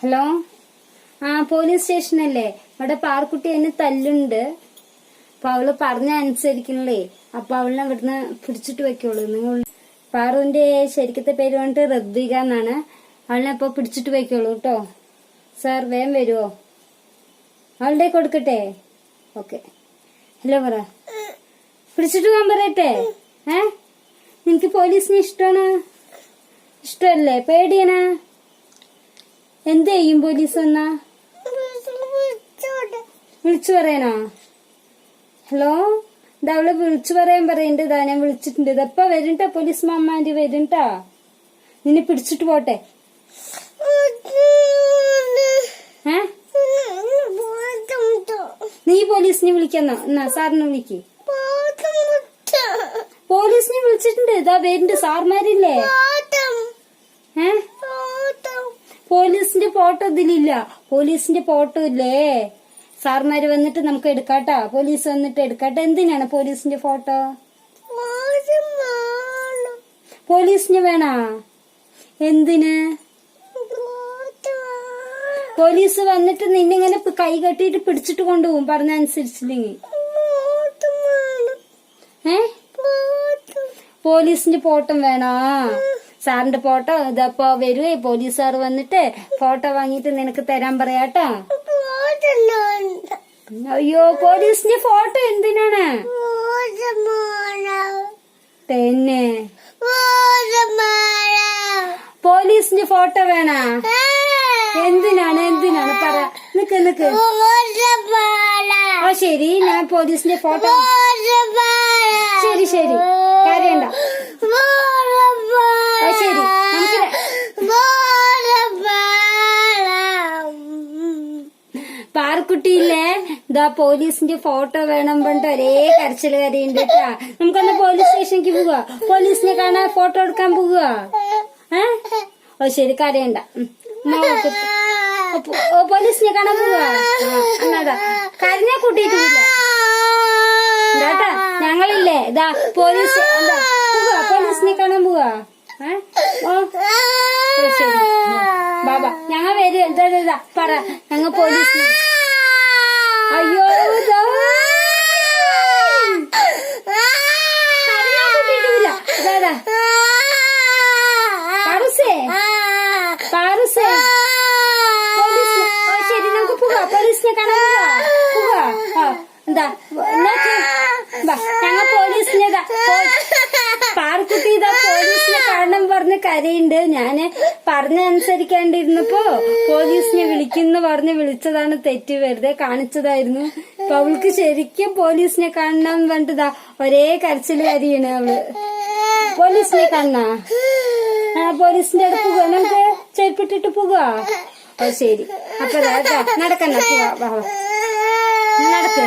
Hello? ആ police സ്റ്റേഷനല്ലേ? ഇവിടെ പാർക്കുട്ടി എന്നെ തല്ലുണ്ട്. അപ്പൊ അവൾ പറഞ്ഞ അനുസരിക്കണല്ലേ അപ്പൊ അവളിനെ ഇവിടുന്ന് പിടിച്ചിട്ട് വെക്കുള്ളൂ. നിങ്ങൾ പാറുവിന്റെ ശരിക്കത്തെ പേര് പറഞ്ഞിട്ട് റദ്ദിക എന്നാണ്. അവളിനെ ഇപ്പൊ പിടിച്ചിട്ട് വെക്കുള്ളൂ കേട്ടോ. സാർ വേം വരുമോ അവളുടെ കൊടുക്കട്ടെ? ഓക്കെ. ഹലോ പറ. പിടിച്ചിട്ട് പോകാൻ പറയട്ടെ? ഏ? നിനക്ക് പോലീസിനെ ഇഷ്ടമാണ്? ഇഷ്ടമല്ലേ? പേടിയനാ എന്ത് ചെയ്യും പോലീസ് വന്നാ? വിളിച്ചു പറയാനോ ഹലോ? ഇതാ അവൾ വിളിച്ചു പറയാൻ പറയണ്ട്. ഇതാ ഞാൻ വിളിച്ചിട്ടുണ്ട്. ഇതപ്പ വരുംട്ടാ പോലീസ് മാമാന്റെ വരുംട്ടാ നിന്നെ പിടിച്ചിട്ട് പോട്ടെ. നീ പോലീസിനെ വിളിക്കാന്നോ? എന്നാ സാറിനെ വിളിക്ക്. പോലീസിനെ വിളിച്ചിട്ടുണ്ട്. ഇതാ വരുന്നുണ്ട്. സാർമാരില്ലേ? ഏ? പോലീസിന്റെ ഫോട്ടോ ഇതിലില്ല. പോലീസിന്റെ ഫോട്ടോ ഇല്ലേ? സാറിനാര് വന്നിട്ട് നമുക്ക് എടുക്കാട്ടാ. പോലീസ് വന്നിട്ട് എടുക്കാട്ടെ. എന്തിനാണ് പോലീസിന്റെ ഫോട്ടോ? പോലീസിന് വേണാ? എന്തിന്? പോലീസ് വന്നിട്ട് നിന്നിങ്ങനെ കൈ കെട്ടിട്ട് പിടിച്ചിട്ട് കൊണ്ടുപോകും? പറഞ്ഞ അനുസരിച്ചില്ലെങ്കിൽ. ഏ? പോലീസിന്റെ ഫോട്ടോ വേണോ? സാറിന്റെ ഫോട്ടോ ഇതപ്പോ വരുവേ പോലീസുകാർ വന്നിട്ട് ഫോട്ടോ വാങ്ങിട്ട് നിനക്ക് തരാൻ പറയാട്ടോ. അയ്യോ പോലീസിന്റെ ഫോട്ടോ എന്തിനാണ്? തന്നെ. പോലീസിന്റെ ഫോട്ടോ വേണ? എന്തിനാണ് എന്തിനാണ്? പറ. നിക്ക് നിക്ക്. ഓ ശരി. ഞാൻ പോലീസിന്റെ ഫോട്ടോ ശരി ശരി കരയണ്ട ഓ ശരി നമുക്ക് പാർക്കുട്ടിയില്ലേ ഇതാ പോലീസിന്റെ ഫോട്ടോ വേണം പറഞ്ഞിട്ട് ഒരേ കരച്ചിൽ കരയുണ്ട് കേട്ടാ. നമുക്കൊന്ന് പോലീസ് സ്റ്റേഷനിലേക്ക് പോവുക പോലീസിനെ കാണാൻ ഫോട്ടോ എടുക്കാൻ പോവുക ഏ? ഓ ശരി കരയണ്ട. പോലീസിനെ കാണാൻ പോവുക എന്നാടാ കരഞ്ഞാ കൂട്ടിയിട്ട് ഞങ്ങളില്ലേ. ഇതാ പോലീസ് പോവുക പോലീസിനെ കാണാൻ പോവുക ഏ? ഓ ശരി. ബാബ ഞങ്ങൾ വരും. എന്താ പറ. ഞങ്ങൾ പോലീസിനെ അയ്യോ ഇതാ. കരയാൻ കൂട്ടിയിട്ടില്ല ഇതാ ഇതാ. പാറുസേ പാറുസേ പോലീസിനെ ഓ ശരി നമുക്ക് പോകാം പോലീസിനെ കാണാൻ പോകാം പോകാം ആ എന്താ എന്നാ ചെ- വാ, ഞങ്ങൾ പോലീസിനെ ഇതാ പോ- പാർക്കുട്ടി ഇതാ പോലീസിനെ പറഞ്ഞ് കരയുണ്ട്. ഞാൻ പറഞ്ഞ അനുസരിക്കാണ്ടിരുന്നപ്പോ പോലീസിനെ വിളിക്കുന്നു പറഞ്ഞ് വിളിച്ചതാണ് തെറ്റ്. വെറുതെ കാണിച്ചതായിരുന്നു. അപ്പൊ അവൾക്ക് ശരിക്കും പോലീസിനെ കാണണം പറഞ്ഞിട്ട് ഒരേ കരച്ചിൽ കരിയാണ് അവൾ. പോലീസിനെ കാണണ? ആ പോലീസിന്റെ അടുത്ത് പോവാ. നമുക്ക് ചെരുപ്പിട്ടിട്ട് പോവാ. ഓ ശരി. അപ്പൊ നടക്കണ്ട പോവാ. നടക്ക്.